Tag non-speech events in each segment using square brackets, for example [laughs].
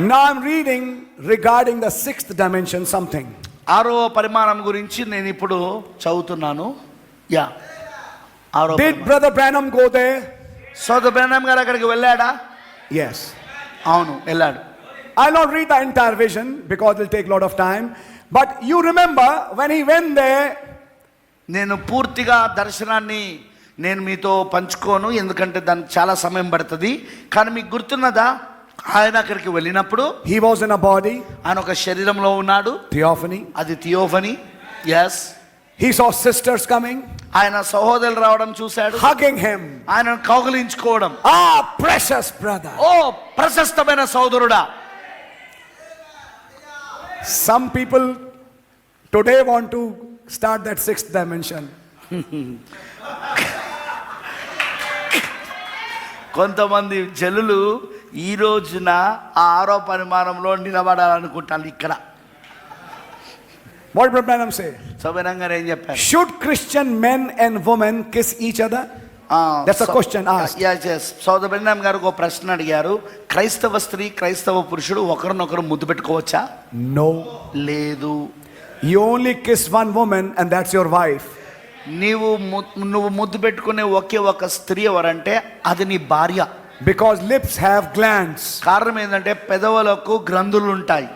Now I'm reading regarding the sixth dimension something. ఆరో పరిమాణం గురించి నేను ఇప్పుడు చదువుతున్నాను యా ఆరో Did Brother Branham go there? సోదర బ్రహ్మ గారు అక్కడికి వెళ్ళాడా Yes. అవును వెళ్ళాడు I'll not read the entire vision because it'll take a lot of time. But you remember when he went there, నేను పూర్తిగా దర్శనాన్ని నేను మీతో పంచుకోను ఎందుకంటే దానికి చాలా సమయం పడుతుంది కానీ మీకు గుర్తున్నదా ఆయన అక్కడికి వెళ్ళినప్పుడు he was in a body, ఆయన ఒక శరీరంలో ఉన్నాడు theophany. అది theophany yes He saw sisters coming, ఆయన సహోదరులు రావడం చూశాడు hugging him. ఆయన కౌగిలించుకోవడం Ah, precious brother. ఓ ప్రశస్తమైన సోదరుడా Some people today want to start that sixth dimension. కొంతమంది జనులు ఈ రోజున ఆ ఆరో పరిమాణంలో నిలబడాలనుకుంటారు ఇక్కడ What did Branham say? గారు ఏం చెప్పారు Should Christian men and women kiss each other? That's a question asked. సోదర బెన్నాం గారు ఒక ప్రశ్న అడిగారు క్రైస్తవ స్త్రీ క్రైస్తవ పురుషుడు ఒకరినొకరు ముద్దు పెట్టుకోవచ్చా No. లేదు You only kiss one woman, and that's your wife. నీవు ము- నువ్వు ముద్దు పెట్టుకునే ఒకే ఒక స్త్రీ ఎవరంటే అది నీ భార్య Because lips have glands. కారణం ఏంటంటే పెదవులకు గ్రంథులు ఉంటాయి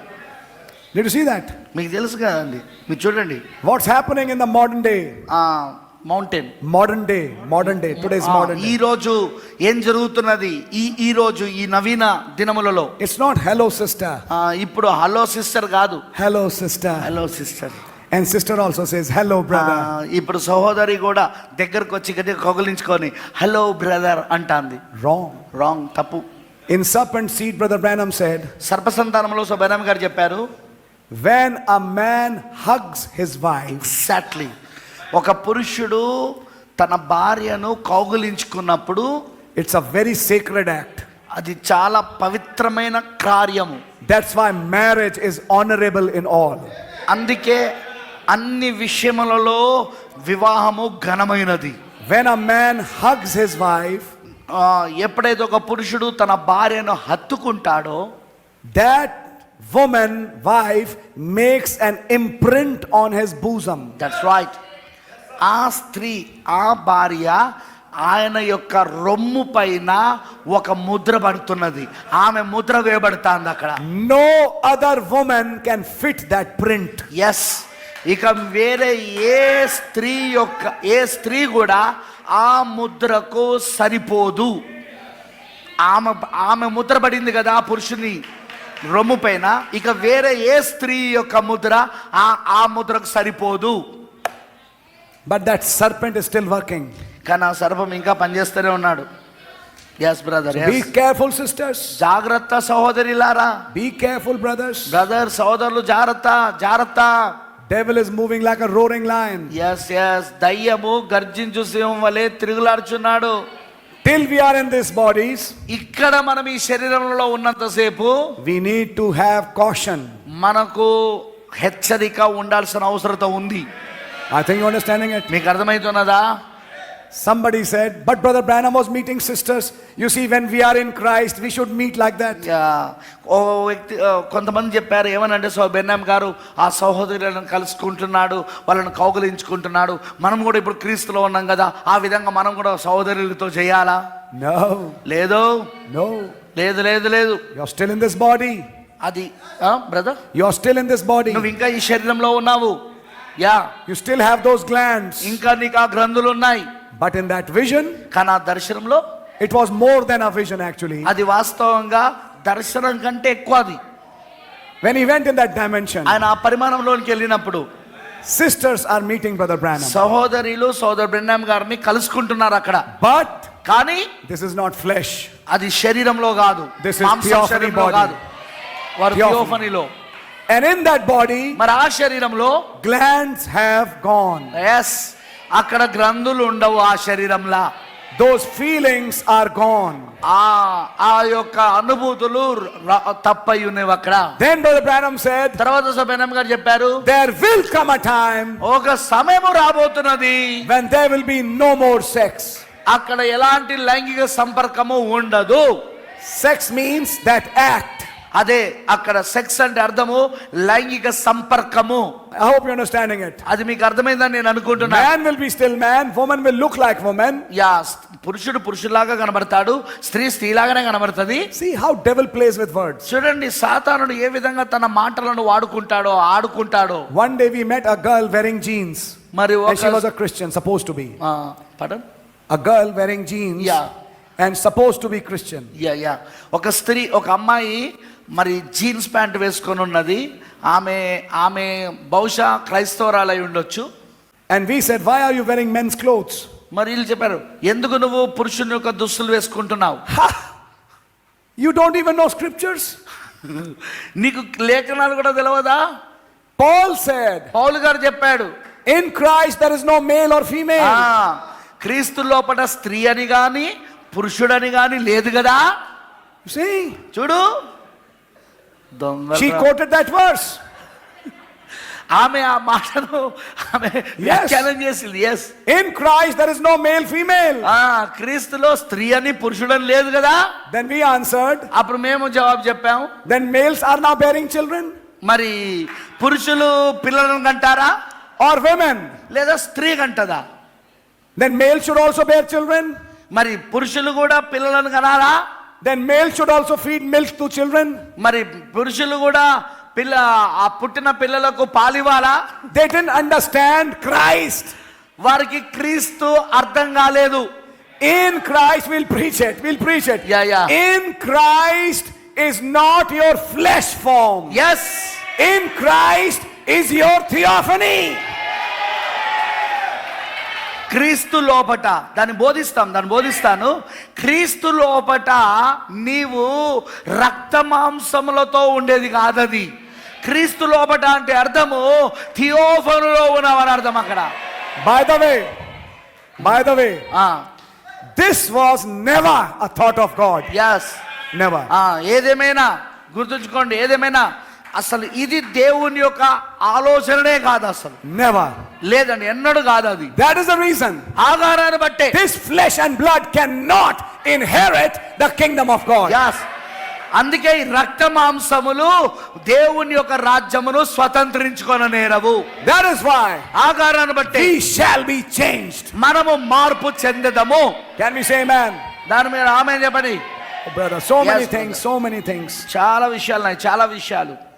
you see that? మీకు తెలుసు కదండి మీరు చూడండి What's happening in the modern day? ఆ mountain Modern day, modern day, today's modern ఈ. రోజు ఏం జరుగుతున్నది ఈ ఈ రోజు ఈ నవీన దినములలో It's not hello, sister. ఆ, ఇప్పుడు హలో సిస్టర్ కాదు Hello, sister. Hello sister And sister also says, hello, brother. ఇప్పుడు సహోదరి కూడా దగ్గరకు వచ్చి గట్టిగా కౌగిలించుకొని హలో బ్రదర్ అంటాంది Wrong. రాంగ్ తప్పు In serpent seed, Brother Branham said, సర్పసంతానంలో సుబైరామ్ గారు చెప్పారు when a man hugs his wife, exactly ఒక పురుషుడు తన భార్యను కౌగులించుకున్నప్పుడు it's a very sacred act. అది చాలా పవిత్రమైన కార్యము That's why marriage is honorable in all. అందుకే అన్ని విషయములలో వివాహము ఘనమైనది. When a man hugs his wife, ఆ, ఎప్పుడైతే ఒక పురుషుడు తన భార్యను హత్తుకుంటాడో that woman, wife, makes an imprint on his bosom. That's right ఆ స్త్రీ ఆ భార్య ఆయన యొక్క రొమ్ము పైన ఒక ముద్ర పడుతున్నది. ఆమె ముద్ర వేయబడుతుంది అక్కడ. No other woman can fit that print. Yes ఇక వేరే ఏ స్త్రీ యొక్క ఏ స్త్రీ కూడా ఆ ముద్రకు సరిపోదు ఆమె ఆమె ముద్ర పడింది కదా ఆ పురుషుని రొమ్ము పైన ఇక వేరే ఏ స్త్రీ యొక్క ముద్ర ఆ ఆ ముద్రకు సరిపోదు But that serpent is still working. కానీ ఆ సర్పం ఇంకా పనిచేస్తూనే ఉన్నాడు yes brother Be careful, sisters. జాగ్రత్త సహోదరిలారా Be careful, brothers. బ్రదర్ సహోదరులు జాగ్రత్త జాగ్రత్త Devil is moving like a roaring lion. Yes yes దయ్యము గర్జించు సింహం వలె తిరుగులాడుచున్నాడు Till we are in these bodies, ఇక్కడ మనం ఈ శరీరంలో ఉన్నంతసేపు we need to have caution. మనకు హెచ్చరిక ఉండాల్సిన అవసరత ఉంది I think you're understanding it. మీకు అర్థమవుతున్నదా Somebody said, but Brother Branham was meeting sisters. You see, when we are in Christ, we should meet like that. Yeah, ఓ వ్యక్తి కొంతమంది చెప్పారు ఏమనంటే సో బెన్నాం గారు ఆ సహోదరులను కలుసుకుంటున్నాడు వాళ్ళని కౌగులించుకుంటున్నాడు మనం కూడా ఇప్పుడు క్రీస్తులో ఉన్నాం కదా ఆ విధంగా మనం కూడా సహోదరులతో చేయాలా No, లేదు no. లేదు లేదు లేదు You're still in this body. అది brother You're still in this body. నువ్వు ఇంకా ఈ శరీరంలో ఉన్నావు yeah You still have those glands. ఇంకా నీకు ఆ గ్రంథులు ఉన్నాయి But in that vision, కానీ ఆ దర్శనంలో it was more than a vision actually. అది వాస్తవంగా దర్శనం కంటే ఎక్కువ అది When he went in that dimension, ఆయన ఆ పరిమాణంలోనికి వెళ్ళినప్పుడు sisters are meeting Brother Branham. సహోదరులు సోదరు బ్రెండాం గారిని కలుసుకుంటున్నారు అక్కడ But కానీ this is not flesh. అది శరీరంలో కాదు This is మాంసం theophany శరీరంలో body. కాదు వారు Theophany. థియోఫనీలో And in that body, మరి ఆ శరీరంలో glands have gone. ఎస్ అక్కడ గ్రంథులు ఉండవు ఆ శరీరంలా. దోస్ ఫీలింగ్స్ ఆర్ గోన్ ఆ ఆ యొక్క అనుభూతులు తప్పయి ఉన్నాయి అక్కడ. దేని డోర్ ప్రయాణం సేద్ తర్వాత సభ్యనం గారు చెప్పారు there will come a time ఒక సమయము రాబోతున్నది. When they will be no more sex అక్కడ ఎలాంటి లైంగిక సంపర్కము ఉండదు. సెక్స్ మీన్స్ దట్ యాక్ట్ అదే అక్కడ సెక్స్ అంటే అర్థము లైంగిక సంపర్కము. I hope you understanding it అది మీకు అర్థమైందని నేను అనుకుంటున్నా. Man will be still man woman will look like woman yeah పురుషుడు పురుషులాగా కనబడతాడు స్త్రీ స్త్రీ లాగానే కనబడుతుంది. See how devil plays with words చూడండి సాతానుడు ఏ విధంగా తన మాటలను వాడుకుంటాడో ఆడుకుంటాడో. One day we met a girl wearing jeans మరి she was a Christian suppose to be ఆ పడన్ a girl wearing jeans yeah. And suppose to be Christian yeah yeah. ఒక స్త్రీ ఒక అమ్మాయి మరి జీన్స్ ప్యాంట్ వేసుకొని ఉన్నది ఆమె ఆమె బహుశా క్రైస్తవరాలై ఉండొచ్చు And we said, Why are you wearing men's clothes? మరి వీళ్ళు చెప్పారు ఎందుకు నువ్వు పురుషుని యొక్క దుస్తులు వేసుకుంటున్నావు! [laughs] You don't even know scriptures? [laughs] నీకు లేఖనాలు కూడా తెలియదా Paul said, పౌలు గారు చెప్పాడు In Christ there is no male or ఆ female. క్రీస్తు లోపల స్త్రీ అని గాని పురుషుడని గాని లేదు కదా? చూడు She quoted that verse. ఆమె ఆ మాటను ఆమె వ్యాఖ్యానం చేసింది yes In Christ there is no male female. ఆ క్రీస్తులో స్త్రీ అని పురుషుడని లేదు కదా Then we answered, అప్పుడు మేము జవాబు చెప్పాము Then males are now bearing children మరి పురుషులు పిల్లలను కంటారా or women? లేదా స్త్రీ కంటదా Then males should also bear children. మరి పురుషులు కూడా పిల్లలను కనాలా then male should also feed milk to children మరి పురుషులు కూడా పిల్ల ఆ పుట్టిన పిల్లలకు పాలివ్వాలా దే డెన్ అండర్స్టాండ్ క్రైస్ట్ వారికి క్రీస్తు అర్థం కాలేదు. In Christ will preach it will preach it yeah in Christ is not your flesh form yes in Christ is your theophany క్రీస్తు లోపట దాన్ని బోధిస్తాం దాన్ని బోధిస్తాను. క్రీస్తు లోపట నీవు రక్త మాంసములతో ఉండేది కాదది. క్రీస్తు లోపట అంటే అర్థము థియోఫనులో ఉన్నావని అర్థం అక్కడ. By the way, by the way, ఆ. this was never a thought of God. Yes Never. ఏదేమైనా గుర్తుంచుకోండి ఏదేమైనా అసలు ఇది దేవుని యొక్క ఆలోచననే కాదు అసలు. నెవర్ లేదండి ఎన్నడు కాదు అది. దట్ ఇస్ ద రీజన్ ఆధారాన్ని బట్టి. This flesh and blood cannot inherit the kingdom of God yes. అందుకే రక్త మాంసములు దేవుని యొక్క రాజ్యమును స్వతంత్రించుకోననేరవు దట్ ఇస్ వై ఆధారాన్ని బట్టి. హి షల్ చేంజ్డ్ మనము మార్పు చెందదము. కెన్ వి సే దాని మీద ఆమె చెప్పని so many things so many things చాలా విషయాలు ఉన్నాయి చాలా విషయాలు.